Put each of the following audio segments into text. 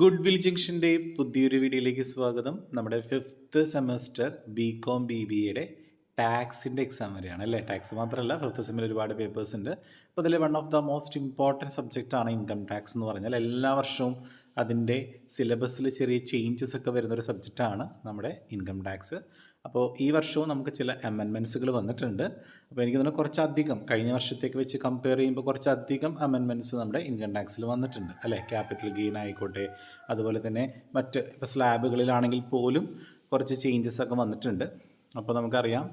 Good will ജംഗ്ഷന്റെ പുതിയൊരു വീഡിയോയിലേക്ക് സ്വാഗതം. നമ്മുടെ fifth semester B com B B എയുടെ ടാക്സിന്റെ എക്സാം വരെയാണ് അല്ലേ? ടാക്സ് മാത്രമല്ല ഫിഫ്ത്ത് സെമ്മിൽ ഒരുപാട് പേപ്പേഴ്സ് ഉണ്ട്. അപ്പോൾ അതിൽ one of the most important subject ആണ് ഇൻകം ടാക്സ് എന്ന് പറഞ്ഞാൽ എല്ലാ വർഷവും അതിന്റെ സിലബസിൽ ചെറിയ ചേഞ്ചസ് ഒക്കെ വരുന്നൊരു സബ്ജക്റ്റാണ് നമ്മുടെ ഇൻകം ടാക്സ് അപ്പോൾ ഈ വർഷവും നമുക്ക് ചില അമെൻമെൻസുകൾ വന്നിട്ടുണ്ട്. അപ്പോൾ എനിക്ക് തന്നെ കുറച്ചധികം കഴിഞ്ഞ വർഷത്തേക്ക് വെച്ച് കമ്പയർ ചെയ്യുമ്പോൾ കുറച്ചധികം അമെൻമെന്റ്സ് നമ്മുടെ ഇൻകം ടാക്സിൽ വന്നിട്ടുണ്ട്. അല്ലേ? ക്യാപിറ്റൽ ഗെയിൻ ആയിക്കോട്ടെ അതുപോലെ തന്നെ മറ്റ് ഇപ്പോൾ സ്ലാബുകളിലാണെങ്കിൽ പോലും കുറച്ച് ചേഞ്ചസ് ഒക്കെ വന്നിട്ടുണ്ട്. അപ്പോൾ നമുക്കറിയാം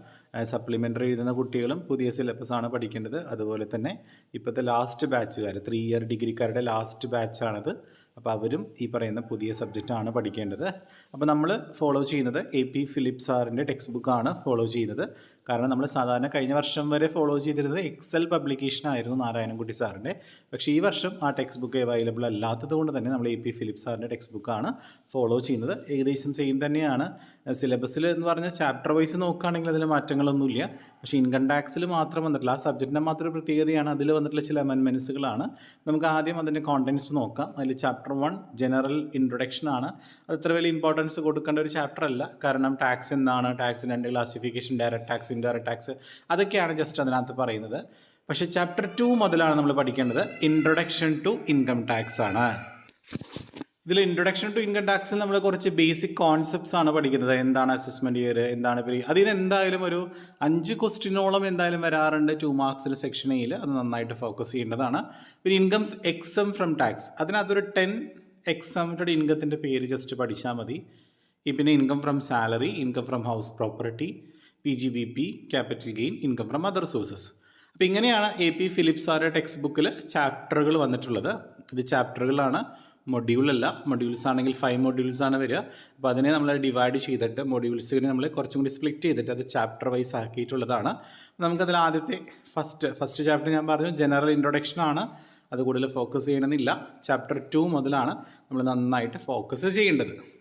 സപ്ലിമെന്ററി എഴുതുന്ന കുട്ടികളും പുതിയ സിലബസ് ആണ് പഠിക്കേണ്ടത്. അതുപോലെ തന്നെ ഇപ്പോഴത്തെ ലാസ്റ്റ് ബാച്ചുകാർ ത്രീ ഇയർ ഡിഗ്രിക്കാരുടെ ലാസ്റ്റ് ബാച്ചാണത് അപ്പോൾ അവരും ഈ പറയുന്ന പുതിയ സബ്ജക്റ്റാണ് പഠിക്കേണ്ടത്. അപ്പോൾ നമ്മൾ ഫോളോ ചെയ്യുന്നത് എ പി ഫിലിപ്പ് സാറിന്റെ ടെക്സ്റ്റ് ബുക്കാണ് ഫോളോ ചെയ്യുന്നത്. കാരണം നമ്മൾ സാധാരണ കഴിഞ്ഞ വർഷം വരെ ഫോളോ ചെയ്തിരുന്നത് എക്സൽ പബ്ലിക്കേഷൻ ആയിരുന്നു നാരായണൻകുട്ടി സാറിന്റെ. പക്ഷേ ഈ വർഷം ആ ടെക്സ്റ്റ് ബുക്ക് അവൈലബിൾ അല്ലാത്തത് കൊണ്ട് തന്നെ നമ്മൾ എ പി ഫിലിപ്പ് സാറിന്റെ ടെക്സ്റ്റ് ബുക്കാണ് ഫോളോ ചെയ്യുന്നത്. ഏകദേശം സെയിം തന്നെയാണ്. സിലബസിൽ എന്ന് പറഞ്ഞാൽ ചാപ്റ്റർ വൈസ് നോക്കുകയാണെങ്കിൽ അതിൽ മാറ്റങ്ങളൊന്നുമില്ല. പക്ഷേ ഇൻകം ടാക്സിൽ മാത്രം വന്നിട്ടില്ല ആ സബ്ജക്റ്റിന്റെ മാത്രം പ്രത്യേകതയാണ് അതിൽ വന്നിട്ടുള്ള ചില അമെൻമെൻസുകളാണ് നമുക്ക് ആദ്യം അതിന്റെ കോണ്ടന്റ്സ് നോക്കാം. അതിൽ ചാപ്റ്റർ വൺ ജനറൽ ഇൻട്രൊഡക്ഷൻ ആണ്. അത് അത്ര വലിയ ഇമ്പോർട്ടൻസ് കൊടുക്കേണ്ട ഒരു ചാപ്റ്റർ അല്ല. കാരണം ടാക്സ് എന്താണ്? ടാക്സ് രണ്ട് classification direct tax indirect tax അതൊക്കെയാണ് ജസ്റ്റ് അതിനകത്ത് പറയുന്നത്. പക്ഷേ ചാപ്റ്റർ ടു മുതലാണ് നമ്മൾ പഠിക്കേണ്ടത് ഇൻട്രൊഡക്ഷൻ ടു ഇൻകം ടാക്സ് ആണ്. ഇതിൽ ഇൻട്രൊഡക്ഷൻ ടു ഇൻകം ടാക്സിൽ നമ്മൾ കുറച്ച് ബേസിക് കോൺസെപ്റ്റ്സ് ആണ് പഠിക്കുന്നത്. എന്താണ് അസസ്മെന്റ് ഇയർ എന്താണ് പ്രീ അതിന് എന്തായാലും ഒരു അഞ്ച് ക്വസ്റ്റിനോളം എന്തായാലും വരാറുണ്ട് ടു മാർക്സിൽ സെക്ഷൻ എയിൽ അത് നന്നായിട്ട് ഫോക്കസ് ചെയ്യേണ്ടതാണ്. പിന്നെ ഇൻകംസ് എക്സം ഫ്രം ടാക്സ് അതിനകത്തൊരു ടെൻ എക്സംറ്റഡ് ഇൻകത്തിന്റെ പേര് ജസ്റ്റ് പഠിച്ചാൽ മതി. പിന്നെ income from salary income from house property P G B P capital gain income from other sources അപ്പോൾ ഇങ്ങനെയാണ് എ പി ഫിലിപ്സ് ആരുടെ ടെക്സ്റ്റ് ബുക്കിൽ ചാപ്റ്ററുകൾ വന്നിട്ടുള്ളത്. ഇത് ചാപ്റ്ററുകളാണ് മൊഡ്യൂളല്ല മൊഡ്യൂൾസ് ആണെങ്കിൽ ഫൈവ് മൊഡ്യൂൾസ് ആണ് വരിക. അപ്പോൾ അതിനെ നമ്മൾ ഡിവൈഡ് ചെയ്തിട്ട് മൊഡ്യൂൾസിനെ നമ്മൾ കുറച്ചും കൂടി സ്പ്ലിറ്റ് ചെയ്തിട്ട് അത് ചാപ്റ്റർ വൈസ് ആക്കിയിട്ടുള്ളതാണ്. നമുക്കതിൽ ആദ്യത്തെ ഫസ്റ്റ് ഫസ്റ്റ് ചാപ്റ്റർ ഞാൻ പറഞ്ഞു. ജനറൽ ഇൻട്രൊഡക്ഷൻ ആണ്. അത് കൂടുതൽ ഫോക്കസ് ചെയ്യണമെന്നില്ല. ചാപ്റ്റർ ടു മുതലാണ് നമ്മൾ നന്നായിട്ട് ഫോക്കസ് ചെയ്യേണ്ടത്.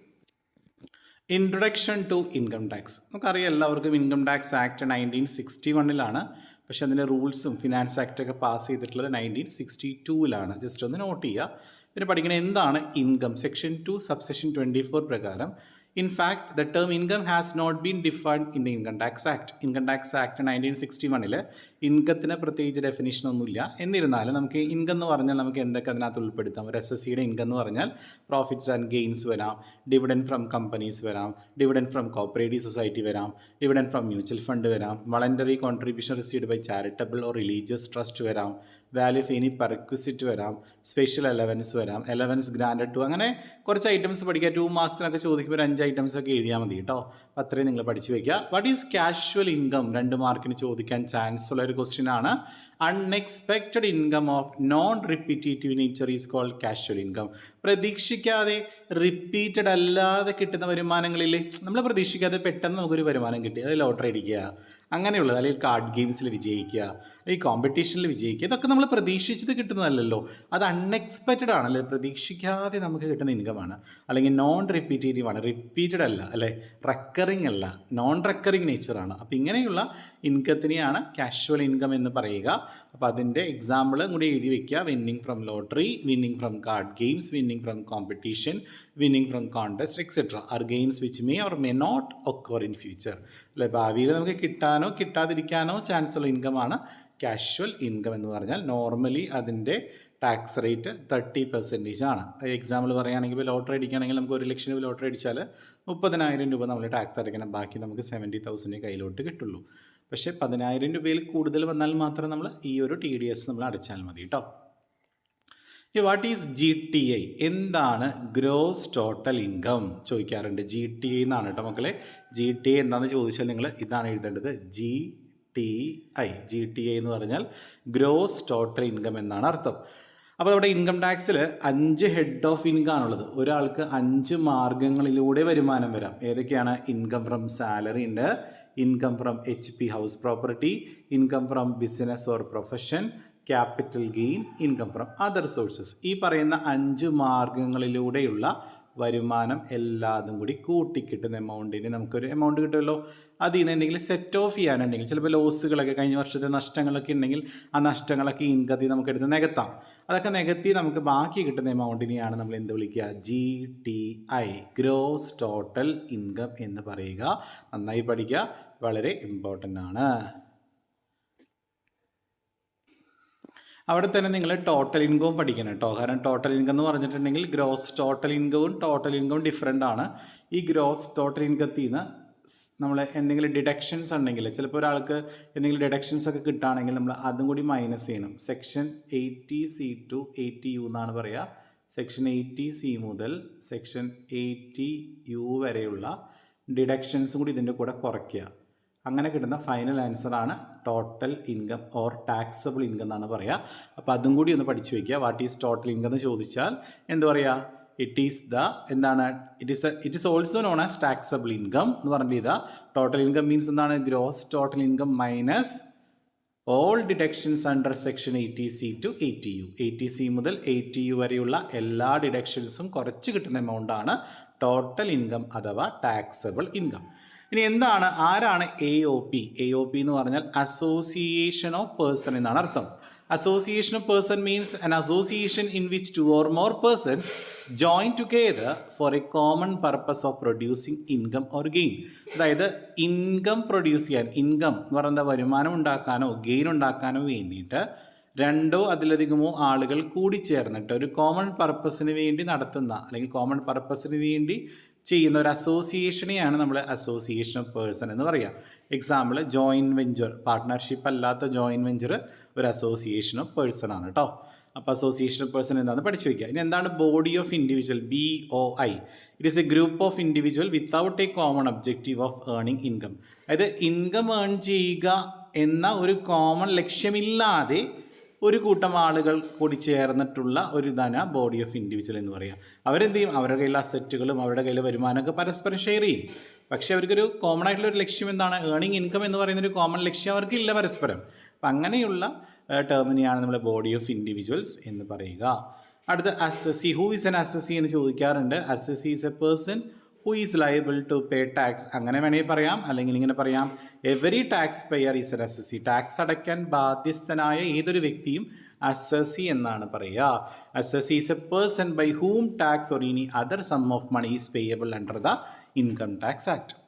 ഇൻട്രൊഡക്ഷൻ ടു ഇൻകം ടാക്സ് നമുക്കറിയാം എല്ലാവർക്കും income tax act nineteen sixty വണ്ണിലാണ് പക്ഷേ അതിന്റെ റൂൾസും ഫിനാൻസ് ആക്റ്റൊക്കെ പാസ് ചെയ്തിട്ടുള്ളത് നയന്റീൻ സിക്സ്റ്റി ടൂവിലാണ് ജസ്റ്റ് ഒന്ന് നോട്ട് ചെയ്യുക. പിന്നെ പഠിക്കണ എന്താണ് income section two subsection twenty four പ്രകാരം in fact the term income has not been defined in the income tax act income tax act nineteen sixty വണ്ണിൽ ഇൻകത്തിന് പ്രത്യേകിച്ച് ഡെഫിനേഷൻ ഒന്നുമില്ല. എന്നിരുന്നാലും നമുക്ക് ഇൻകം എന്ന് പറഞ്ഞാൽ നമുക്ക് എന്തൊക്കെ അതിനകത്ത് ഉൾപ്പെടുത്താം? ഒരു എസ് എസ് സിയുടെ ഇൻകം എന്ന് പറഞ്ഞാൽ പ്രോഫിറ്റ്സ് ആൻഡ് ഗെയിൻസ് വരാം. ഡിവിഡൻ ഫ്രം കമ്പനീസ് വരാം. ഡിവിഡൻ ഫ്രം കോപ്പറേറ്റീവ് സൊസൈറ്റി വരാം. ഡിവിഡൻ ഫ്രം മ്യൂച്വൽ ഫണ്ട് വരാം. Voluntary contribution received by charitable or religious trust വരാം. വാല്യൂ ഓഫ് എനി പെർക്വിസിറ്റ് വരാം. സ്പെഷ്യൽ അലവൻസ് വരാം. അലവൻസ് ഗ്രാൻഡഡ് ടു അങ്ങനെ കുറച്ച് items പഠിക്കുക. ടു മാർക്സിനൊക്കെ ചോദിക്കുമ്പോൾ ഒരു അഞ്ച് ഐറ്റംസ് ഒക്കെ എഴുതിയാൽ മതി കേട്ടോ. അത്രയും നിങ്ങൾ പഠിച്ചു വയ്ക്കുക വാട്ട് ഈസ് കാഷ്വൽ ഇൻകം രണ്ട് മാർക്കിന് ചോദിക്കാൻ ചാൻസ് ഉള്ള ഒരു ക്വസ്റ്റ്യൻ ആണ്. Unexpected income of non repetitive nature is called casual income പ്രതീക്ഷിക്കാതെ റിപ്പീറ്റഡ് അല്ലാതെ കിട്ടുന്ന വരുമാനങ്ങളിൽ നമ്മൾ പ്രതീക്ഷിക്കാതെ പെട്ടെന്ന് നമുക്കൊരു വരുമാനം കിട്ടി. അത് ലോട്ടറി അടിക്കുക. അങ്ങനെയുള്ളത്. അല്ലെങ്കിൽ കാർഡ് ഗെയിംസിൽ വിജയിക്കുക ഈ കോമ്പറ്റീഷനിൽ വിജയിക്കുക ഇതൊക്കെ നമ്മൾ പ്രതീക്ഷിച്ചത് കിട്ടുന്നതല്ലല്ലോ. അത് അൺഎക്സ്പെക്റ്റഡ് ആണല്ലേ പ്രതീക്ഷിക്കാതെ നമുക്ക് കിട്ടുന്ന ഇൻകമാണ് അല്ലെങ്കിൽ നോൺ റിപ്പീറ്റേറ്റീവ് ആണ്. റിപ്പീറ്റഡ് അല്ല. അല്ലെ? റെക്കറിങ് അല്ല. നോൺ റെക്കറിങ് നേച്ചറാണ് അപ്പോൾ ഇങ്ങനെയുള്ള ഇൻകത്തിനെയാണ് കാഷ്വൽ ഇൻകം എന്ന് പറയുക. അപ്പോൾ അതിന്റെ എക്സാമ്പിൾ കൂടി എഴുതി വെക്കുക. Winning from lottery winning from card games winning from competition winning from contest etcetera are games which may or may not occur in future അല്ലെ? ഭാവിയിൽ നമുക്ക് കിട്ടാനോ കിട്ടാതിരിക്കാനോ ചാൻസ് ഉള്ള ആണ് കാഷ്വൽ ഇൻകം എന്ന് പറഞ്ഞാൽ നോർമലി അതിന്റെ ടാക്സ് റേറ്റ് തേർട്ടി പെർസെന്റേജ് ആണ്. എക്സാമ്പിൾ പറയുകയാണെങ്കിൽ ലോട്ടറി അടിക്കുകയാണെങ്കിൽ നമുക്ക് ഒരു ലക്ഷം രൂപ ലോട്ടറി അടിച്ചാൽ മുപ്പതിനായിരം രൂപ നമ്മൾ ടാക്സ് അടയ്ക്കണം. ബാക്കി നമുക്ക് സെവന്റി തൗസൻഡ് കയ്യിലോട്ട് കിട്ടുള്ളൂ. പക്ഷേ പതിനായിരം രൂപയിൽ കൂടുതൽ വന്നാൽ മാത്രം നമ്മൾ ഈ ഒരു ടി ഡി എസ് നമ്മൾ അടച്ചാൽ മതി കേട്ടോ. What is G T I എന്താണ് ഗ്രോസ് ടോട്ടൽ ഇൻകം ചോദിക്കാറുണ്ട്. ജി ടി ഐ എന്നാണ് കേട്ടോ മക്കളെ. ജി ടി ഐ എന്താണെന്ന് ചോദിച്ചാൽ നിങ്ങൾ ഇതാണ് എഴുതേണ്ടത്. G T I G T I എന്ന് പറഞ്ഞാൽ ഗ്രോസ് ടോട്ടൽ ഇൻകം എന്നാണ് അർത്ഥം. അപ്പോൾ നമ്മുടെ ഇൻകം ടാക്സിൽ അഞ്ച് ഹെഡ് ഓഫ് ഇൻകം ആണുള്ളത്. ഒരാൾക്ക് അഞ്ച് മാർഗങ്ങളിലൂടെ വരുമാനം വരാം. ഏതൊക്കെയാണ്? ഇൻകം ഫ്രം സാലറി ഉണ്ട്. Income from H P house property income from business or profession capital gain income from other sources ഈ പറയുന്ന അഞ്ച് മാർഗങ്ങളിലൂടെയുള്ള വരുമാനം എല്ലാതും കൂടി കൂട്ടിക്കിട്ടുന്ന എമൗണ്ടിന് നമുക്കൊരു എമൗണ്ട് കിട്ടുമല്ലോ. അതിൽ നിന്ന് എന്തെങ്കിലും സെറ്റ് ഓഫ് ചെയ്യാനുണ്ടെങ്കിൽ ചിലപ്പോൾ ലോസുകളൊക്കെ കഴിഞ്ഞ വർഷത്തെ നഷ്ടങ്ങളൊക്കെ ഉണ്ടെങ്കിൽ ആ നഷ്ടങ്ങളൊക്കെ ഇൻകത്തി നമുക്ക് എടുത്ത് നികത്താം. അതൊക്കെ നികത്തി നമുക്ക് ബാക്കി കിട്ടുന്ന എമൗണ്ടിനെയാണ് നമ്മൾ എന്ത് വിളിക്കുക? G T I gross total income എന്ന് പറയുക. നന്നായി പഠിക്കുക. വളരെ ഇമ്പോർട്ടന്റ് ആണ്. അവിടെ തന്നെ നിങ്ങൾ ടോട്ടൽ ഇൻകവും പഠിക്കണം കേട്ടോ കാരണം ടോട്ടൽ ഇൻകം എന്ന് പറഞ്ഞിട്ടുണ്ടെങ്കിൽ ഗ്രോസ് ടോട്ടൽ ഇൻകവും ടോട്ടൽ ഇൻകവും ഡിഫറെന്റ് ആണ്. ഈ ഗ്രോസ് ടോട്ടൽ ഇൻകത്തിൽ നിന്ന് നമ്മൾ എന്തെങ്കിലും ഡിഡക്ഷൻസ് ഉണ്ടെങ്കിൽ ചിലപ്പോൾ ഒരാൾക്ക് എന്തെങ്കിലും ഡിഡക്ഷൻസ് ഒക്കെ കിട്ടുകയാണെങ്കിൽ നമ്മൾ അതും കൂടി മൈനസ് ചെയ്യണം. Section eighty C to eighty U എന്നാണ് പറയുക സെക്ഷൻ എയ്റ്റി സി മുതൽ സെക്ഷൻ എയ്റ്റി യു വരെയുള്ള ഡിഡക്ഷൻസും കൂടി ഇതിന്റെ കൂടെ കുറയ്ക്കുക. അങ്ങനെ കിട്ടുന്ന final ആൻസറാണ് total income or taxable income എന്നാണ് പറയുക അപ്പോൾ അതും കൂടി ഒന്ന് പഠിച്ചു വയ്ക്കുക വാട്ട് ഈസ് ടോട്ടൽ ഇൻകം എന്ന് ചോദിച്ചാൽ എന്ത് പറയുക ഇറ്റ് ഈസ് ദ എന്താണ്? It is it is also known as taxable income എന്ന് പറഞ്ഞിട്ട് ഇതാ. ടോട്ടൽ ഇൻകം മീൻസ് എന്താണ്? Gross total income minus all deductions under section eighty C to eighty U eighty C മുതൽ എയ്റ്റി യു വരെയുള്ള എല്ലാ ഡിഡക്ഷൻസും കുറച്ച് കിട്ടുന്ന എമൗണ്ടാണ് ടോട്ടൽ ഇൻകം അഥവാ ടാക്സബിൾ ഇൻകം ഇനി എന്താണ് ആരാണ് A O P A O P എന്ന് പറഞ്ഞാൽ അസോസിയേഷൻ ഓഫ് പേഴ്സൺ എന്നാണ് അർത്ഥം. Association of person means an association in which two or more persons join together for a common purpose of producing income or gain അതായത് income produce ചെയ്യാൻ income എന്ന് പറയുന്ന വരുമാനം ഉണ്ടാക്കാനോ gain ഉണ്ടാക്കാനോ വേണ്ടിയിട്ട് രണ്ടോ അതിലധികമോ ആളുകൾ കൂടിച്ചേർന്നിട്ട് ഒരു കോമൺ പർപ്പസിന് വേണ്ടി നടത്തുന്ന അല്ലെങ്കിൽ കോമൺ പർപ്പസിന് വേണ്ടി ചെയ്യുന്ന ഒരു അസോസിയേഷനെയാണ് നമ്മൾ അസോസിയേഷൻ ഓഫ് പേഴ്സൺ എന്ന് പറയുക എക്സാമ്പിൾ ജോയിൻ വെഞ്ചർ പാർട്ട്ണർഷിപ്പ് അല്ലാത്ത ജോയിൻ വെഞ്ചർ ഒരു അസോസിയേഷൻ ഓഫ് പേഴ്സൺ ആണ് കേട്ടോ അപ്പോൾ അസോസിയേഷൻ ഓഫ് പേഴ്സൺ എന്താണെന്ന് പഠിച്ചു വയ്ക്കുക ഇനി എന്താണ് body of individual B O I it is a group of individual without a common objective of earning income അതായത് ഇൻകം ഏൺ ചെയ്യുക എന്ന ഒരു കോമൺ ലക്ഷ്യമില്ലാതെ ഒരു കൂട്ടം ആളുകൾ കൂടി ചേർന്നിട്ടുള്ള ഒരു ഇതാണ് ബോഡി ഓഫ് ഇൻഡിവിജ്വൽ എന്ന് പറയുക അവരെന്ത് ചെയ്യും അവരുടെ കയ്യിലെ അസറ്റുകളും അവരുടെ കയ്യിലെ വരുമാനമൊക്കെ പരസ്പരം ഷെയർ ചെയ്യും. പക്ഷേ അവർക്കൊരു കോമൺ ആയിട്ടുള്ള ഒരു ലക്ഷ്യം എന്താണ്? ഏണിംഗ് ഇൻകം എന്ന് പറയുന്ന ഒരു കോമൺ ലക്ഷ്യം അവർക്കില്ല പരസ്പരം. അപ്പം അങ്ങനെയുള്ള ടേമിനെയാണ് നമ്മൾ ബോഡി ഓഫ് ഇൻഡിവിജ്വൽസ് എന്ന് പറയുക. അടുത്ത assessee who is an assessee എന്ന് ചോദിക്കാറുണ്ട്. Assessee is a person who is liable to pay tax അങ്ങനെ വേണമെങ്കിൽ പറയാം. അല്ലെങ്കിൽ ഇങ്ങനെ പറയാം. Every tax payer is an assessee tax അടയ്ക്കാൻ ബാധ്യസ്ഥനായ ഏതൊരു വ്യക്തിയും അസസി എന്നാണ് പറയുക. Assessee is a person by whom tax or any other sum of money is payable under the income tax act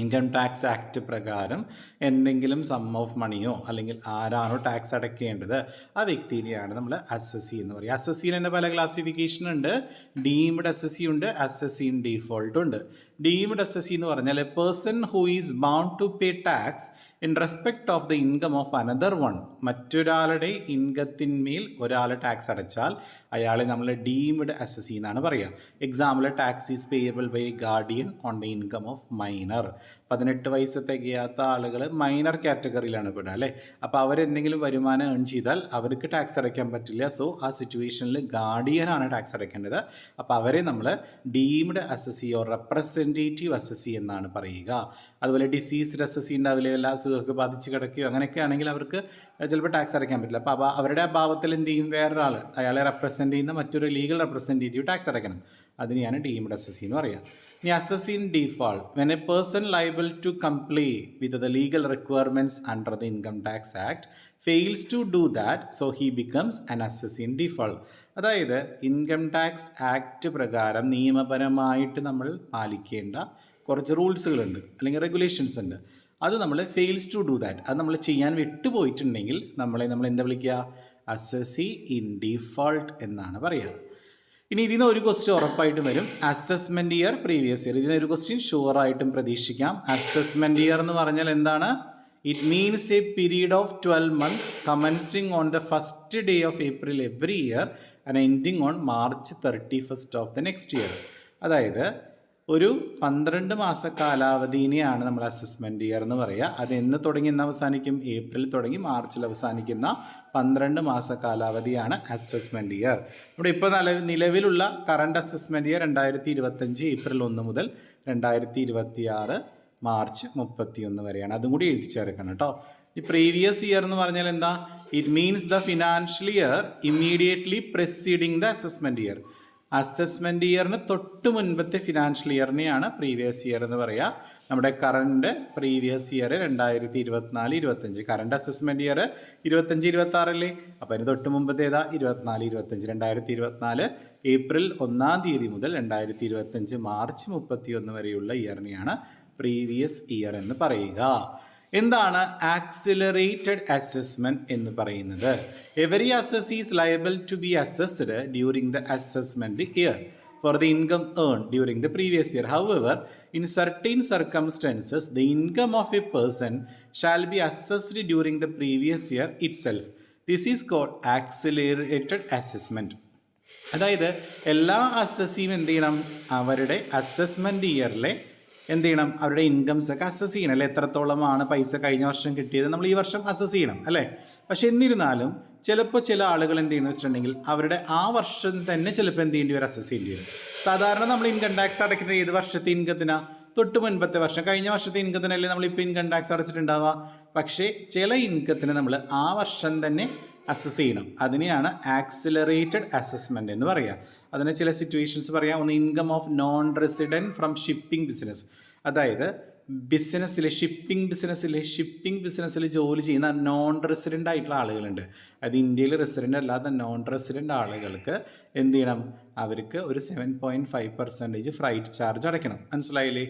income tax act പ്രകാരം എന്തെങ്കിലും some of മണിയോ അല്ലെങ്കിൽ ആരാണോ ടാക്സ് അടയ്ക്കേണ്ടത് ആ വ്യക്തിനെയാണ് നമ്മൾ അസസി എന്ന് പറയുക സിയിൽ തന്നെ പല ക്ലാസിഫിക്കേഷൻ ഉണ്ട്. ഡീംഡ് അസസി ഉണ്ട് അസസി ഇൻ ഡീഫോൾട്ട് ഉണ്ട്. ഡീംഡ് അസസി എന്ന് പറഞ്ഞാൽ a person who is bound to pay tax in respect of the income of another one മറ്റൊരാളുടെ ഇൻകത്തിന്മേൽ ഒരാൾ ടാക്സ് അടച്ചാൽ അയാളെ നമ്മൾ ഡീംഡ് അസസി എന്നാണ് പറയുക. Example tax is payable by guardian on the income of minor പതിനെട്ട് വയസ്സ് തികയാത്ത ആളുകൾ മൈനർ കാറ്റഗറിയിലാണ് പെടുക അല്ലേ? അപ്പോൾ അവരെന്തെങ്കിലും വരുമാനം ഏൺ ചെയ്താൽ അവർക്ക് ടാക്സ് അടയ്ക്കാൻ പറ്റില്ല. സോ ആ സിറ്റുവേഷനിൽ ഗാർഡിയനാണ് ടാക്സ് അടയ്ക്കേണ്ടത്. അപ്പോൾ അവരെ നമ്മൾ deemed assessee or representative assessee എന്നാണ് പറയുക. അതുപോലെ ഡിസീസ്ഡ് അസസി ഉണ്ടാവില്ല എല്ലാ അസുഖമൊക്കെ ബാധിച്ച് കിടക്കുകയോ അങ്ങനെയൊക്കെ ആണെങ്കിൽ അവർക്ക് ചിലപ്പോൾ ടാക്സ് അടയ്ക്കാൻ പറ്റില്ല. അപ്പോൾ അവരുടെ അഭാവത്തിൽ എന്ത് ചെയ്യും? വേറൊരാൾ അയാളെ റെപ്രസെന്റ് ചെയ്യുന്ന മറ്റൊരു ലീഗൽ റെപ്രസെന്റേറ്റീവ് ടാക്സ് അടയ്ക്കണം. അതിനെയാണ് ഡീംഡ് അസസി എന്ന് പറയുക ഇനി assessee in default when a person liable to comply with the legal requirements under the income tax act fails to do that so he becomes an assessee in default അതായത് income tax act പ്രകാരം നിയമപരമായിട്ട് നമ്മൾ പാലിക്കേണ്ട കുറച്ച് റൂൾസുകളുണ്ട് അല്ലെങ്കിൽ regulations ഉണ്ട്. അത് നമ്മൾ ഫെയിൽസ് ടു ഡു ദാറ്റ് അത് നമ്മൾ ചെയ്യാൻ വിട്ടുപോയിട്ടുണ്ടെങ്കിൽ നമ്മളെ നമ്മൾ എന്താ വിളിക്കുക? അസസി ഇൻ ഡിഫോൾട്ട് എന്നാണ് പറയുക. ഇനി നിന്ന് ഒരു ക്വസ്റ്റ്യൻ ഉറപ്പായിട്ടും വരും. അസസ്മെന്റ് ഇയർ പ്രീവിയസ് ഇയർ ഇതിനൊരു ക്വസ്റ്റ്യൻ ഷുവറായിട്ടും പ്രതീക്ഷിക്കാം. അസസ്മെന്റ് ഇയർ എന്ന് പറഞ്ഞാൽ എന്താണ്? It means a period of twelve months commencing on the first day of April every year and ending on March thirty first of the next year അതായത് ഒരു പന്ത്രണ്ട് മാസ കാലാവധിനെയാണ് നമ്മൾ അസസ്മെന്റ് ഇയർ എന്ന് പറയുക അത് എന്ന് തുടങ്ങി എന്ന് അവസാനിക്കും? ഏപ്രിൽ തുടങ്ങി മാർച്ചിൽ അവസാനിക്കുന്ന പന്ത്രണ്ട് മാസ കാലാവധിയാണ് അസസ്മെന്റ് ഇയർ ഇവിടെ ഇപ്പോൾ നില നിലവിലുള്ള കറണ്ട് അസസ്മെന്റ് ഇയർ രണ്ടായിരത്തി ഇരുപത്തഞ്ച് ഏപ്രിൽ ഒന്ന് മുതൽ രണ്ടായിരത്തി ഇരുപത്തി ആറ് മാർച്ച് മുപ്പത്തിയൊന്ന് വരെയാണ്. അതും കൂടി എഴുതി ചേർക്കണം കേട്ടോ. ഈ പ്രീവിയസ് ഇയർ എന്ന് പറഞ്ഞാൽ എന്താ? It means the financial year immediately preceding the assessment year assessment ഇയറിന് തൊട്ട് മുൻപത്തെ ഫിനാൻഷ്യൽ ഇയറിനെയാണ് പ്രീവിയസ് ഇയർ എന്ന് പറയുക നമ്മുടെ കറണ്ട് പ്രീവിയസ് ഇയർ രണ്ടായിരത്തി ഇരുപത്തിനാല് ഇരുപത്തഞ്ച് കറണ്ട് അസസ്മെന്റ് ഇയർ ഇരുപത്തഞ്ച് ഇരുപത്തി ആറല്ലേ അപ്പോൾ അതിന് തൊട്ട് മുമ്പത്തെ ഏതാ? ഇരുപത്തിനാല് ഇരുപത്തഞ്ച് രണ്ടായിരത്തി ഇരുപത്തിനാല് ഏപ്രിൽ ഒന്നാം തീയതി മുതൽ രണ്ടായിരത്തി ഇരുപത്തഞ്ച് മാർച്ച് മുപ്പത്തി ഒന്ന് വരെയുള്ള ഇയറിനെയാണ് പ്രീവിയസ് ഇയർ എന്ന് പറയുക. എന്താണ് ആക്സിലറേറ്റഡ് അസസ്മെന്റ് എന്ന് പറയുന്നത്? Every assess is liable to be assessed during the assessment year for the income earn during the previous year however in certain circumstances the income of a person shall be assessed during the previous year itself this is accelerated assessment. അതായത് എല്ലാ അസസ്സിയും എന്ത് ചെയ്യണം? അവരുടെ assessment ഇയറിലെ എന്ത് ചെയ്യണം? അവരുടെ incomes ഒക്കെ assess ചെയ്യണം അല്ലെ? എത്രത്തോളമാണ് പൈസ കഴിഞ്ഞ വർഷം കിട്ടിയത്? നമ്മൾ ഈ വർഷം അസസ് ചെയ്യണം അല്ലേ? പക്ഷെ എന്നിരുന്നാലും ചിലപ്പോൾ ചില ആളുകൾ എന്ത് ചെയ്യുന്നു വെച്ചിട്ടുണ്ടെങ്കിൽ അവരുടെ ആ വർഷം തന്നെ ചിലപ്പോൾ എന്ത് ചെയ്യേണ്ടി വരും? അസസ് ചെയ്യേണ്ടി വരും. സാധാരണ നമ്മൾ ഇൻകം ടാക്സ് അടയ്ക്കുന്നത് ഏത് വർഷത്തെ ഇൻകത്തിന് തൊട്ട് മുൻപത്തെ വർഷം. കഴിഞ്ഞ വർഷത്തെ ഇൻകത്തിനല്ലേ നമ്മളിപ്പോൾ ഇൻകം ടാക്സ് അടച്ചിട്ടുണ്ടാവുക? പക്ഷേ ചില ഇൻകത്തിന് നമ്മൾ ആ വർഷം തന്നെ അസസ് ചെയ്യണം. അതിനെയാണ് ആക്സിലറേറ്റഡ് അസസ്മെന്റ് എന്ന് പറയുക. അതിന് ചില സിറ്റുവേഷൻസ് പറയാം. ഒന്ന് income of non resident from shipping business അതായത് ബിസിനസ്സിലെ ഷിപ്പിംഗ് ബിസിനസ്സിലെ ഷിപ്പിംഗ് ബിസിനസ്സിൽ ജോലി ചെയ്യുന്ന നോൺ റെസിഡന്റ് ആയിട്ടുള്ള ആളുകളുണ്ട്. അത് ഇന്ത്യയിൽ റെസിഡന്റ് അല്ലാത്ത നോൺ റെസിഡന്റ് ആളുകൾക്ക് എന്ത് ചെയ്യണം? അവർക്ക് ഒരു seven point five percentage freight charge അടയ്ക്കണം. മനസ്സിലായില്ലേ?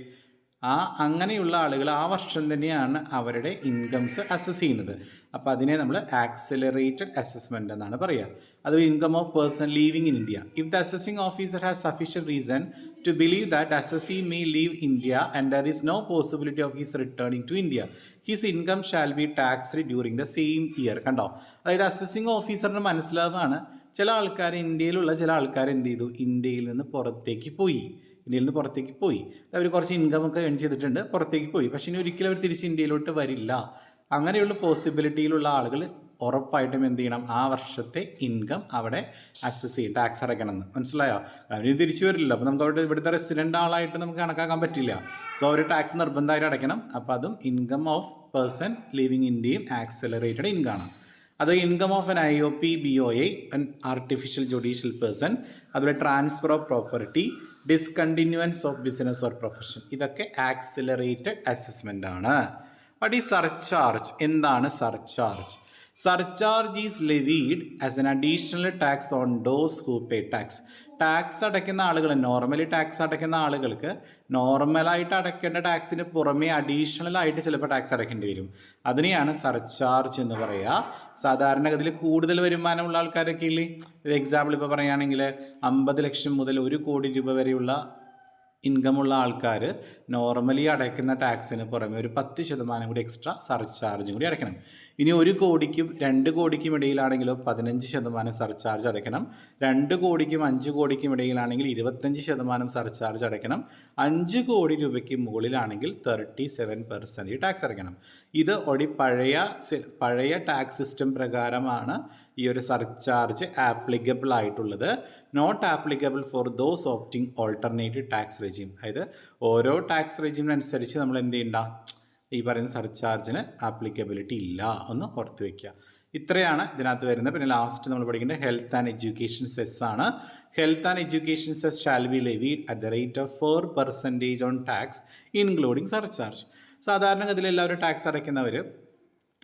ആ അങ്ങനെയുള്ള ആളുകൾ ആ വർഷം തന്നെയാണ് അവരുടെ ഇൻകംസ് അസസ് ചെയ്യുന്നത്. അപ്പോൾ അതിനെ നമ്മൾ ആക്സിലറേറ്റഡ് അസസ്മെന്റ് എന്നാണ് പറയുക അത് income of person leaving in India if the assessing officer has sufficient reason to believe that assessee may leave India and there is no possibility of his returning to India his income shall be taxed during the same year കണ്ടോ? അതായത് assessing ഓഫീസറിന് മനസ്സിലാവാണ് ചില ആൾക്കാർ ഇന്ത്യയിലുള്ള ചില ആൾക്കാർ എന്ത് ചെയ്തു? ഇന്ത്യയിൽ നിന്ന് പുറത്തേക്ക് പോയി. ഇന്ത്യയിൽ നിന്ന് പുറത്തേക്ക് പോയി. അവർ കുറച്ച് ഇൻകം ഒക്കെ ഏൺ ചെയ്തിട്ടുണ്ട് പുറത്തേക്ക് പോയി. പക്ഷേ ഇനി ഒരിക്കലും അവർ തിരിച്ച് ഇന്ത്യയിലോട്ട് വരില്ല. അങ്ങനെയുള്ള പോസിബിലിറ്റിയിലുള്ള ആളുകൾ ഉറപ്പായിട്ടും എന്ത് ചെയ്യണം? ആ വർഷത്തെ ഇൻകം അവിടെ അസസ് ചെയ്യും ടാക്സ് അടയ്ക്കണം എന്ന് മനസ്സിലായോ അവന് തിരിച്ചു വരില്ല. അപ്പോൾ നമുക്ക് അവിടെ ഇവിടുത്തെ റെസിഡന്റ് ആളായിട്ട് നമുക്ക് കണക്കാക്കാൻ പറ്റില്ല. സോ അവർ ടാക്സ് നിർബന്ധമായിട്ട് അടയ്ക്കണം. അപ്പോൾ അതും ഇൻകം ഓഫ് പേഴ്സൺ ലിവിങ് ഇന്ത്യയും ആക്സലറേറ്റഡ് ഇൻകം ആണ്. അത് income of N I O P B O A artificial judicial person അതുപോലെ transfer of property discontinuance of business or profession ഇതൊക്കെ ആക്സിലറേറ്റഡ് അസസ്മെന്റ് ആണ്. വട്ട് ഈ സർചാർജ് എന്താണ് surcharge surcharge is levied as an additional tax on those who pay tax tax അടയ്ക്കുന്ന ആളുകൾ normally tax അടയ്ക്കുന്ന ആളുകൾക്ക് നോർമലായിട്ട് അടയ്ക്കേണ്ട ടാക്സിന് പുറമേ അഡീഷണൽ ആയിട്ട് ചിലപ്പോൾ ടാക്സ് അടയ്ക്കേണ്ടി വരും. അതിനെയാണ് സർചാർജ് എന്ന് പറയുക സാധാരണഗതിയിൽ കൂടുതൽ വരുമാനമുള്ള ആൾക്കാരൊക്കെ ഇല്ലേ? എക്സാമ്പിൾ ഇപ്പോൾ പറയുകയാണെങ്കിൽ അമ്പത് ലക്ഷം മുതൽ ഒരു കോടി രൂപ വരെയുള്ള ഇൻകമുള്ള ആൾക്കാർ നോർമലി അടയ്ക്കുന്ന ടാക്സിന് പുറമെ ഒരു പത്ത് ശതമാനം കൂടി എക്സ്ട്രാ സർചാർജും കൂടി അടയ്ക്കണം. ഇനി ഒരു കോടിക്കും രണ്ട് കോടിക്കും ഇടയിലാണെങ്കിലോ പതിനഞ്ച് ശതമാനം സർചാർജ് അടയ്ക്കണം. രണ്ട് കോടിക്കും അഞ്ച് കോടിക്കും ഇടയിലാണെങ്കിൽ ഇരുപത്തഞ്ച് ശതമാനം സർചാർജ് അടയ്ക്കണം. അഞ്ച് കോടി രൂപയ്ക്ക് മുകളിലാണെങ്കിൽ തേർട്ടി സെവൻ പെർസെന്റ് ടാക്സ് അടയ്ക്കണം. ഇത് ഒടി പഴയ പഴയ ടാക്സ് സിസ്റ്റം പ്രകാരമാണ് ഈ ഒരു സർചാർജ് ആപ്ലിക്കബിൾ ആയിട്ടുള്ളത്. Not applicable for those opting alternative tax regime അതായത് ഓരോ ടാക്സ് റെജീമിനനുസരിച്ച് നമ്മൾ എന്ത് ചെയ്യണ്ട? ഈ പറയുന്ന സർചാർജിന് ആപ്ലിക്കബിലിറ്റി ഇല്ല എന്ന് ഓർത്ത് വയ്ക്കുക ഇത്രയാണ് ഇതിനകത്ത് വരുന്നത്. പിന്നെ ലാസ്റ്റ് നമ്മൾ പഠിക്കേണ്ടത് ഹെൽത്ത് ആൻഡ് എഡ്യൂക്കേഷൻ സെസ് ആണ്. Health and education cess shall be levy at the rate of four percentage on tax including surcharge സാധാരണഗതിയിൽ എല്ലാവരും ടാക്സ് അടയ്ക്കുന്നവർ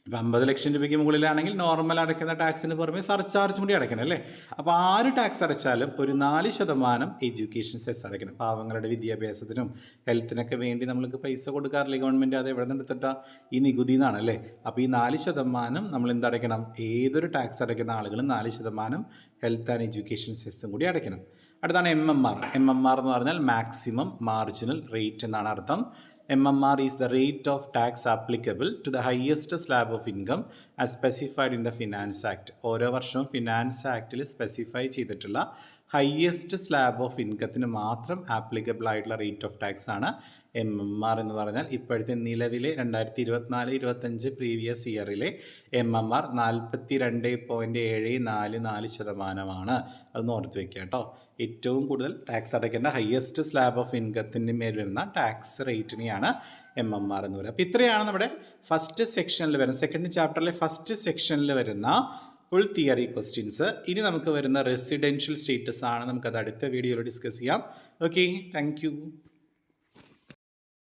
ഇപ്പം അമ്പത് ലക്ഷം രൂപയ്ക്ക് മുകളിലാണെങ്കിൽ നോർമൽ അടയ്ക്കുന്ന ടാക്സിന് പുറമെ സർചാർജ് കൂടി അടയ്ക്കണം അല്ലേ? അപ്പോൾ ആര് ടാക്സ് അടച്ചാലും ഒരു നാല് ശതമാനം എഡ്യൂക്കേഷൻ സെസ് അടയ്ക്കണം. പാവങ്ങളുടെ വിദ്യാഭ്യാസത്തിനും ഹെൽത്തിനൊക്കെ വേണ്ടി നമ്മൾക്ക് പൈസ കൊടുക്കാറില്ലേ ഗവൺമെന്റ് അത് എവിടെ നിന്നെടുത്തിട്ട ഈ നികുതി എന്നാണ് അല്ലേ? അപ്പോൾ ഈ നാല് ശതമാനം നമ്മൾ എന്തടയ്ക്കണം ഏതൊരു ടാക്സ് അടയ്ക്കുന്ന ആളുകളും നാല് ശതമാനം ഹെൽത്ത് ആൻഡ് എഡ്യൂക്കേഷൻ സെസ്സും കൂടി അടയ്ക്കണം. അടുത്താണ് M M R M M R എന്ന് പറഞ്ഞാൽ മാക്സിമം മാർജിനൽ റേറ്റ് എന്നാണ് അർത്ഥം. M is the rate of tax applicable to the highest slab of income as specified in the Finance Act. ഓരോ വർഷവും finance ആക്ടിൽ സ്പെസിഫൈ ചെയ്തിട്ടുള്ള ഹയസ്റ്റ് സ്ലാബ് ഓഫ് ഇൻകത്തിന് മാത്രം ആപ്ലിക്കബിൾ ആയിട്ടുള്ള റേറ്റ് ഓഫ് ടാക്സ് ആണ് എം എം ആർ എന്ന് പറഞ്ഞാൽ ഇപ്പോഴത്തെ നിലവിലെ രണ്ടായിരത്തി ഇരുപത്തിനാല് ഇരുപത്തഞ്ച് പ്രീവിയസ് ഇയറിലെ എം എം ആർ നാൽപ്പത്തി രണ്ട് പോയിന്റ് ഏഴ് നാല് നാല് ശതമാനമാണ്. അതൊന്ന് ഓർത്ത് വെക്കുക കേട്ടോ. ഏറ്റവും കൂടുതൽ ടാക്സ് അടയ്ക്കേണ്ട ഹയസ്റ്റ് സ്ലാബ് ഓഫ് ഇൻകത്തിന്റെ മേൽ വരുന്ന ടാക്സ് റേറ്റിനെയാണ് എം എം ആർ എന്ന് പറയുന്നത് അപ്പോൾ ഇത്രയാണ് നമ്മുടെ ഫസ്റ്റ് സെക്ഷനിൽ വരുന്ന സെക്കൻഡ് ചാപ്റ്ററിലെ ഫസ്റ്റ് സെക്ഷനിൽ വരുന്ന ഫുൾ തിയറി ക്വസ്റ്റ്യൻസ് ഇനി നമുക്ക് വരുന്ന റെസിഡൻഷ്യൽ സ്റ്റേറ്റസ് ആണ്. നമുക്കത് അടുത്ത വീഡിയോയിൽ ഡിസ്കസ് ചെയ്യാം. Okay thank